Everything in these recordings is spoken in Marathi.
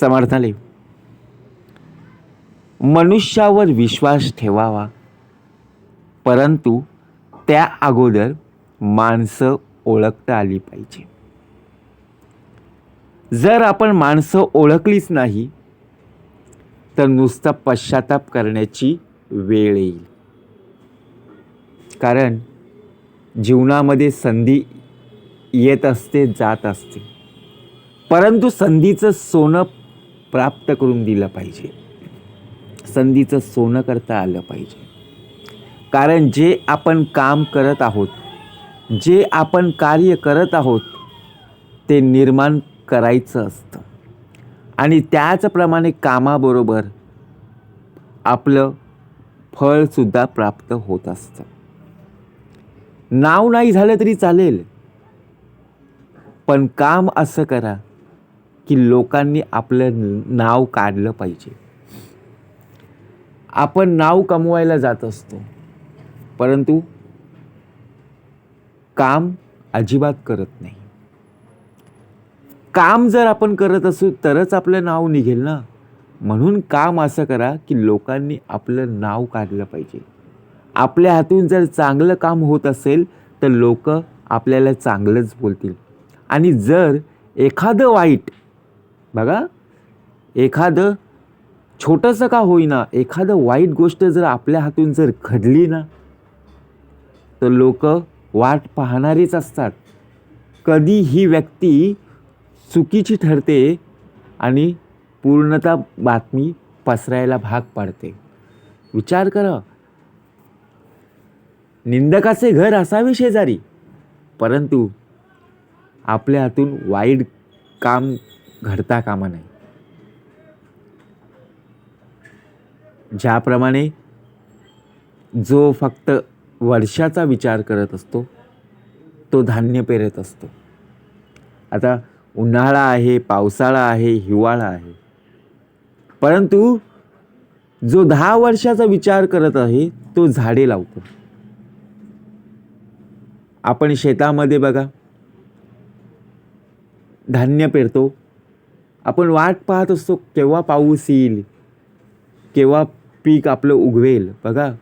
समर्थाले. मनुष्यावर विश्वास ठेवावा. परंतु त्या अगोदर माणसं ओळखता आली पाहिजे. जर आपण माणसं ओळखलीच नाही तर नुसता पश्चाताप करण्याची वेळ येईल. कारण जीवनामध्ये संधी येत असते जात असते. परंतु संधीचं सोनं प्राप्त करून दिलं पाहिजे. संधीचं सोनं करता आलं पाहिजे. कारण जे आपण काम करत आहोत जे आपण कार्य करत आहोत ते निर्माण करायचं असतं. आणि त्याचप्रमाणे कामाबरोबर आपलं फळसुद्धा प्राप्त होत असतं. नाव नाही झालं तरी चालेल. पण काम असं करा. की लोकांनी आपलं नाव काढलं पाहिजे. आपण नाव कमवायला जात असतो. परंतु काम अजिबात करत नाही. काम जर आपण करत असू तरच आपलं नाव निघेल ना? म्हणून काम असं करा की लोकांनी आपलं नाव काढलं पाहिजे. आपल्या हातून जर चांगलं काम होत असेल तर लोक आपल्याला चांगलंच बोलतील. आणि जर एखादं वाईट बघा एखादं छोटंसं का होईना एखादं वाईट गोष्ट जर आपल्या हातून जर घडली ना तर लोक वाट पाहणारीच असतात. कधी ही व्यक्ती चुकीची ठरते आणि पूर्णतः बातमी पसरायला भाग पाडते. विचार करा. निंदकाचे घर असावे शेजारी परंतु आपल्या हातून वाईट काम घडता कामा नाही ज्याप्रमाणे जो फक्त वर्षाचा विचार करत असतो तो धान्य पेरत असतो. आता उन्हाळा आहे पावसाळा आहे हिवाळा आहे. परंतु जो दहा वर्षाचा विचार करत आहे तो झाडे लावतो. आपण शेतामध्ये बघा धान्य पेरतो आपण वाट पाहत असतो केव्हा पाऊस येईल केव्हा पीक आपलं उगवेल बघा.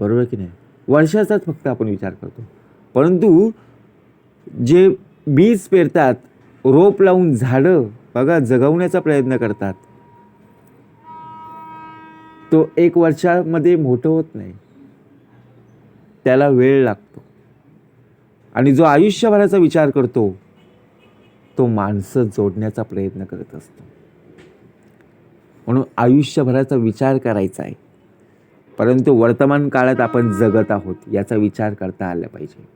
बरोबर की नाही? वर्षाचाच फक्त आपण विचार करतो. परंतु जे बीज पेरतात रोप लावून झाडं बघा जगवण्याचा प्रयत्न करतात तो एक वर्षामध्ये मोठं होत नाही. त्याला वेळ लागतो. आणि जो आयुष्यभराचा विचार करतो तो माणसं जोडण्याचा प्रयत्न करत असतो. म्हणून आयुष्यभराचा विचार करायचा आहे. परंतु वर्तमान काळात आपण जगत आहोत याचा विचार करता आला पाहिजे.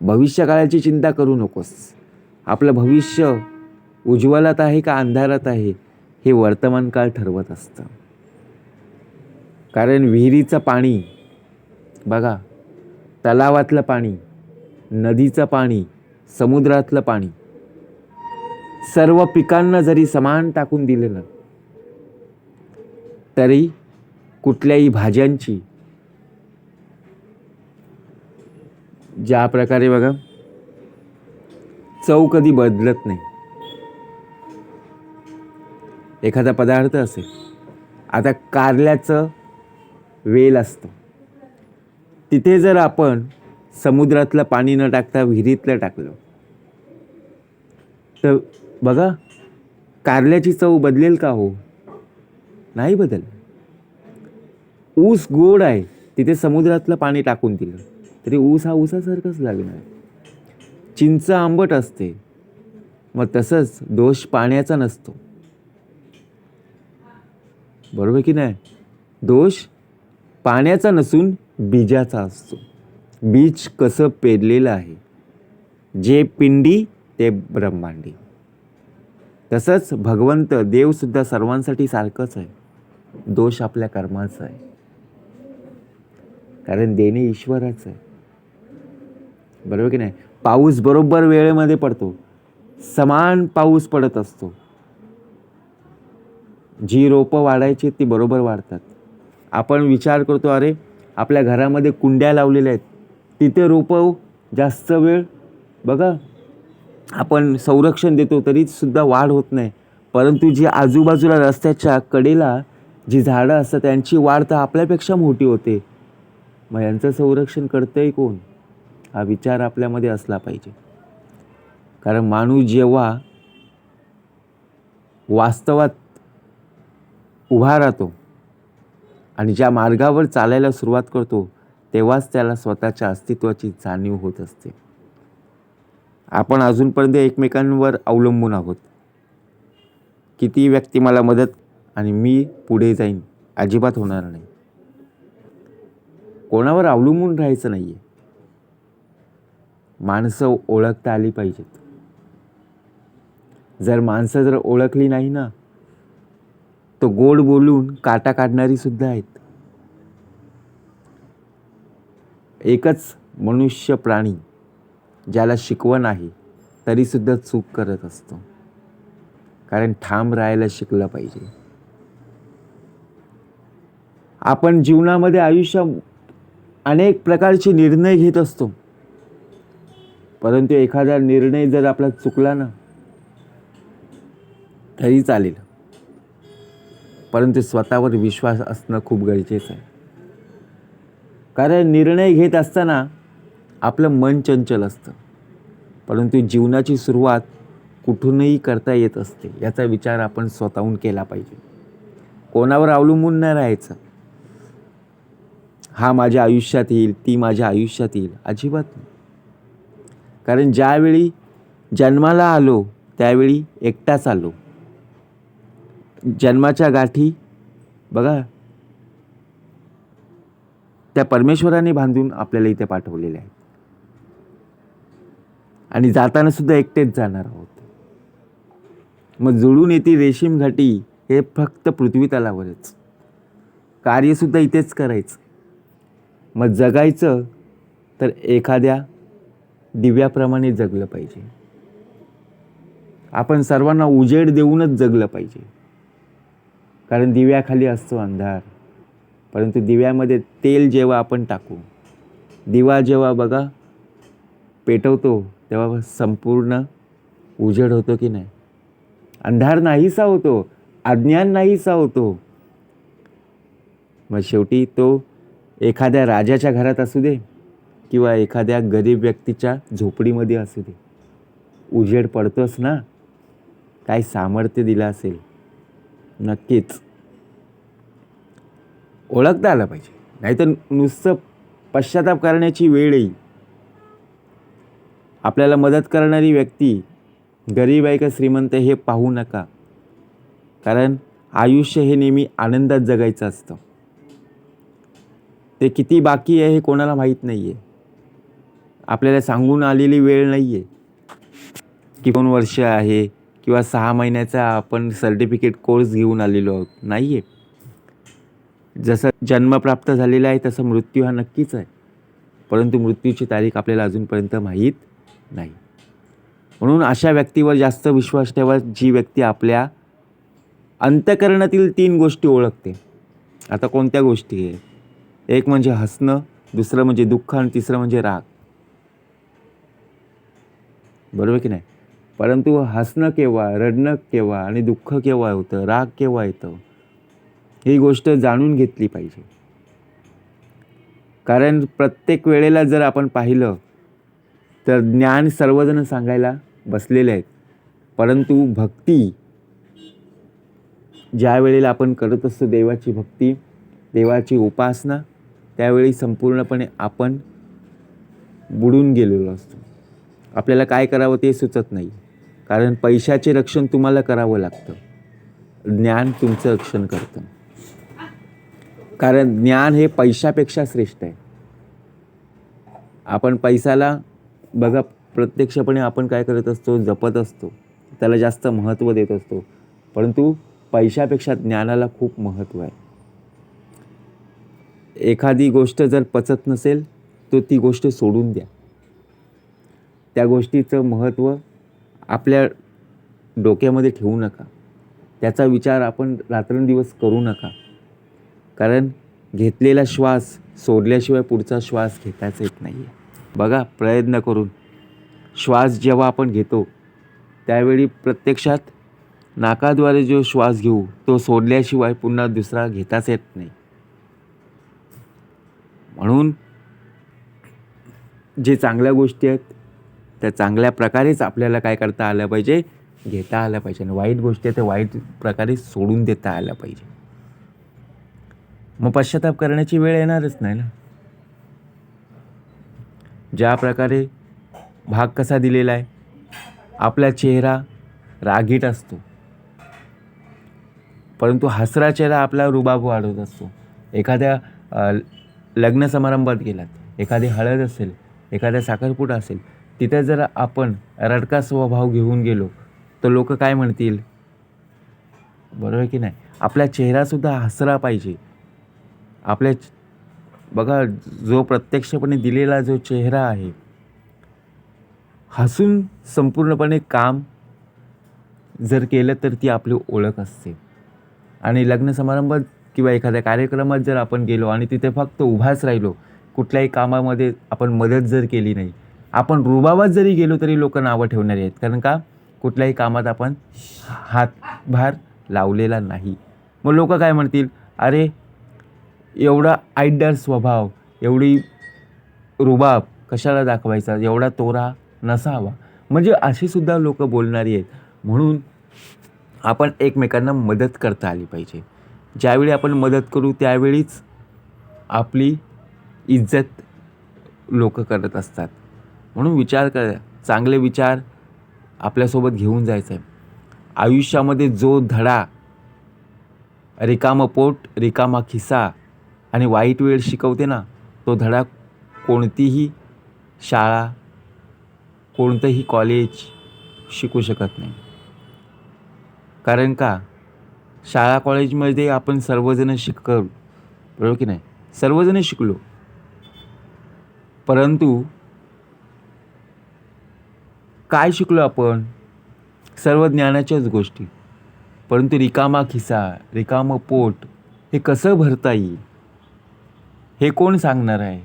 भविष्यकाळाची चिंता करू नकोस. आपलं भविष्य उज्ज्वलात आहे का अंधारात आहे हे वर्तमान काळ ठरवत असतं. कारण विहिरीचं पाणी बघा तलावातलं पाणी नदीचं पाणी समुद्रातलं पाणी सर्व पिकांना जरी समान टाकून दिलं ना तरी कुठल्याही भाज्यांची ज्या प्रकारे बघा चव कधी बदलत नाही. एखादा पदार्थ असेल आता कारल्याचं वेल असतं. तिथे जर आपण समुद्रातलं पाणी न टाकता विहिरीतलं टाकलं तर बघा कारल्याची चव बदलेल का हो? नाही बदल. ऊस गोड आहे तिथे समुद्रातलं पाणी टाकून दिलं. तरी ऊस हा ऊसासारखाच लागणार. चिंच आंबट असते. मग तसंच दोष पाण्याचा नसतो. बरोबर की नाही? दोष पाण्याचा नसून बीजाचा असतो. बीज कसं पेरलेलं आहे? जे पिंडी ते ब्रह्मांडी. तसंच भगवंत देवसुद्धा सर्वांसाठी सारखंच आहे. दोष आपल्या कर्माचा आहे. कारण देणे ईश्वराचं आहे. बरोबर की नाही? पाऊस बरोबर वेळेमध्ये पडतो. समान पाऊस पडत असतो. जी रोपं वाढायची ती बरोबर वाढतात. आपण विचार करतो अरे आपल्या घरामध्ये कुंड्या लावलेल्या आहेत. तिथे रोपं जास्त वेळ बघा. आपण संरक्षण देतो तरी सुद्धा वाढ होत नाही. परंतु जी आजूबाजूला रस्त्याच्या कडेला जी झाडं असतात त्यांची वाढ तर आपल्यापेक्षा मोठी होते. मग यांचं संरक्षण करतंय कोण? हा विचार आपल्यामध्ये असला पाहिजे. कारण माणूस जेव्हा वास्तवात उभा राहतो आणि ज्या मार्गावर चालायला सुरुवात करतो तेव्हाच त्याला स्वतःच्या अस्तित्वाची जाणीव होत असते. आपण अजूनपर्यंत एकमेकांवर अवलंबून आहोत. किती व्यक्ती मला मदत आणि मी पुढे जाईन अजिबात होणार नाही. कोणावर अवलंबून राहायचं नाही आहे माणसं ओळखता आली पाहिजेत. जर माणसं जर ओळखली नाही ना तो गोड बोलून काटा काढणारी सुद्धा आहेत. एकच मनुष्य प्राणी ज्याला शिकवण आहे तरीसुद्धा चूक करत असतो. कारण ठाम राहायला शिकलं पाहिजे. आपण जीवनामध्ये आयुष्य अनेक प्रकारचे निर्णय घेत असतो. परंतु एखादा निर्णय जर आपला चुकला ना तरी चालेल. परंतु स्वतःवर विश्वास असणं खूप गरजेचं आहे. कारण निर्णय घेत असताना आपलं मन चंचल असतं. परंतु जीवनाची सुरुवात कुठूनही करता येत असते याचा विचार आपण स्वतःहून केला पाहिजे. कोणावर अवलंबून नाही राहायचं. हा माझ्या आयुष्यात येईल ती माझ्या आयुष्यात येईल अजिबात नाही. कारण ज्यावेळी जन्माला आलो त्यावेळी एकटाच आलो. जन्माच्या गाठी बघा. त्या परमेश्वराने बांधून आपल्याला इथे पाठवलेल्या आहेत. आणि जाताना सुद्धा एकटेच जाणार आहोत. मग जुळून येते रेशीम घाटी हे फक्त पृथ्वी तलावरच. कार्यसुद्धा इथेच करायचं. मग जगायचं तर एखाद्या दिव्याप्रमाणे जगलं पाहिजे. आपण सर्वांना उजेड देऊनच जगलं पाहिजे. कारण दिव्याखाली असतो अंधार. परंतु दिव्यामध्ये तेल जेव्हा आपण टाकू दिवा जेव्हा बघा पेटवतो तेव्हा संपूर्ण उजेड होतो की नाही? अंधार नाहीसा होतो अज्ञान नाहीसा होतो. मग शेवटी तो एखाद्या राजाच्या घरात असू दे किंवा एखाद्या गरीब व्यक्तीच्या झोपडीमध्ये असू दे. उजेड पडतोच ना? काय सामर्थ्य दिलं असेल? नक्कीच. ओळखता आलं पाहिजे. नाहीतर नुसतं पश्चाताप करण्याची वेळ येईल. आपल्याला मदत करणारी व्यक्ती गरीब आहे का श्रीमंत हे पाहू नका. कारण आयुष्य हे नेहमी आनंदात जगायचं असतं. ते किती बाकी आहे हे कोणाला माहीत नाही आहे आपल्याला सांगून आलेली वेळ नाही आहे की दोन वर्ष आहे किंवा सहा महिन्याचा आपण सर्टिफिकेट कोर्स घेऊन आलेलो आहोत. नाही आहे जसं जन्म प्राप्त झालेला आहे तसं मृत्यू हा नक्कीच आहे. परंतु मृत्यूची तारीख आपल्याला अजूनपर्यंत माहीत नाही. म्हणून अशा व्यक्तीवर जास्त विश्वास ठेवा जी व्यक्ती आपल्या अंतकरणातील तीन गोष्टी ओळखते. आता कोणत्या गोष्टी आहे एक म्हणजे हसणं दुसरं म्हणजे दुःख आणि तिसरं म्हणजे राग. बरोबर की नाही? परंतु हसणं केव्हा रडणं केव्हा आणि दुःख केव्हा होतं राग केव्हा येतं? ही गोष्ट जाणून घेतली पाहिजे. कारण प्रत्येक वेळेला जर आपण पाहिलं तर ज्ञान सर्वजण सांगायला बसलेले आहेत. परंतु भक्ती ज्या वेळेला आपण करत असतो देवाची भक्ती देवाची उपासना त्यावेळी संपूर्णपणे आपण बुडून गेलेलो असतो. आपल्याला काय करावं ते सुचत नाही. कारण पैशाचे रक्षण तुम्हाला करावं लागतं. ज्ञान तुमचं रक्षण करतं. कारण ज्ञान हे पैशापेक्षा श्रेष्ठ आहे. आपण पैशाला बघा प्रत्यक्षपणे आपण काय करत असतो जपत असतो. त्याला जास्त महत्त्व देत असतो. परंतु पैशापेक्षा ज्ञानाला खूप महत्त्व आहे. एखादी गोष्ट जर पचत नसेल तर ती गोष्ट सोडून द्या. त्या गोष्टीचं महत्त्व आपल्या डोक्यामध्ये ठेवू नका. त्याचा विचार आपण रात्रंदिवस करू नका. कारण घेतलेला श्वास सोडल्याशिवाय पुढचा श्वास घेताच येत नाही आहे बघा प्रयत्न करून. श्वास जेव्हा आपण घेतो त्यावेळी प्रत्यक्षात नाकाद्वारे जो श्वास घेऊ तो सोडल्याशिवाय पुन्हा दुसरा घेताच येत नाही. म्हणून जे चांगल्या गोष्टी आहेत त्या चांगल्या प्रकारेच आपल्याला काय करता आलं पाहिजे? घेता आलं पाहिजे. आणि वाईट गोष्टी आहेत त्या वाईट प्रकारे सोडून देता आल्या पाहिजे. मग पश्चाताप करण्याची वेळ येणारच नाही ना? ज्या प्रकारे भाग कसा दिलेला आहे आपला चेहरा रागीट असतो. परंतु हसरा चेहरा आपला रुबाब वाढवत असतो. एखाद्या लग्न समारंभात गेलात एखादी हळद असेल एखाद्या साखरपुडा असेल तिथे जर आपण रडका स्वभाव घेऊन गेलो तर लोक काय म्हणतील? बरोबर की नाही? आपला चेहरासुद्धा हसरा पाहिजे. आपल्या बघा जो प्रत्यक्षपणे दिलेला जो चेहरा आहे हसून संपूर्णपणे काम जर केलं तर ती आपली ओळख असते. आणि लग्न समारंभात किंवा एखाद्या कार्यक्रमात जर आपण गेलो आणि तिथे फक्त उभाच राहिलो कुठल्याही कामामध्ये आपण मदत जर केली नाही आपण रुबाबात जरी गेलो तरी लोक नावं ठेवणारे आहेत. कारण का? कुठल्याही कामात आपण हातभार लावलेला नाही. मग लोक काय म्हणतील? अरे एवढा आयडर स्वभाव एवढी रुबाब कशाला दाखवायचा? एवढा तोरा नसावा. म्हणजे अशी सुद्धा लोक बोलणारी आहेत. म्हणून आपण एकमेकांना मदत करता आली पाहिजे. ज्यावेळी आपण मदत करू त्यावेळीच आपली इज्जत लोक करत असतात. म्हणून विचार कर चांगले विचार आपल्यासोबत घेऊन जायचं. आहे आयुष्यामध्ये जो धडा रिकामं पोट रिकामा खिसा आणि वाईट वेळ शिकवते ना तो धडा कोणतीही शाळा कोणतंही कॉलेज शिकू शकत नाही. कारण का? शाळा कॉलेजमध्ये आपण सर्वजण शिक बरोबर की नाही? सर्वजण शिकलो. परंतु काय शिकलो आपण? सर्व ज्ञानाच्याच गोष्टी. परंतु रिकामा खिसा रिकामं पोट हे कसं भरता येईल? हे कोण सांगणार आहे?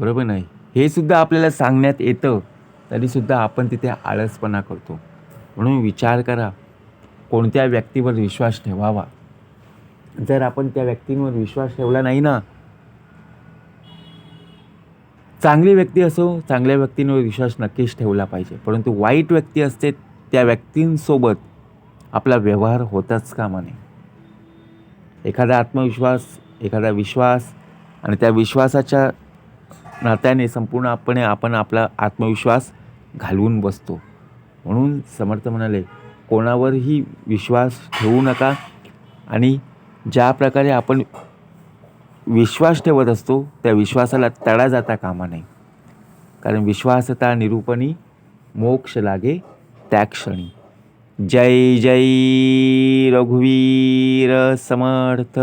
बरोबर नाही. हे सुद्धा आपल्याला सांगण्यात येतं तरीसुद्धा आपण तिथे आळसपणा करतो. म्हणून विचार करा कोणत्या व्यक्तीवर विश्वास ठेवावा? जर आपण त्या व्यक्तींवर विश्वास ठेवला नाही ना चांगली व्यक्ती असो चांगल्या व्यक्तींवर विश्वास नक्कीच ठेवला पाहिजे. परंतु वाईट व्यक्ती असते त्या व्यक्तींसोबत आपला व्यवहार होताच कामा नये. एखादा आत्मविश्वास एखादा विश्वास आणि त्या विश्वासाच्या नात्याने संपूर्णपणे आपण आपला आत्मविश्वास घालवून बसतो. म्हणून समर्थ म्हणाले कोणावरही विश्वास ठेवू नका आणि ज्या प्रकारे आपण विश्वास ठेवत असतो त्या विश्वासाला तडा जाता कामा नये. कारण विश्वासता निरूपणी मोक्ष लागे त्या क्षणी. जय जय रघुवीर समर्थ.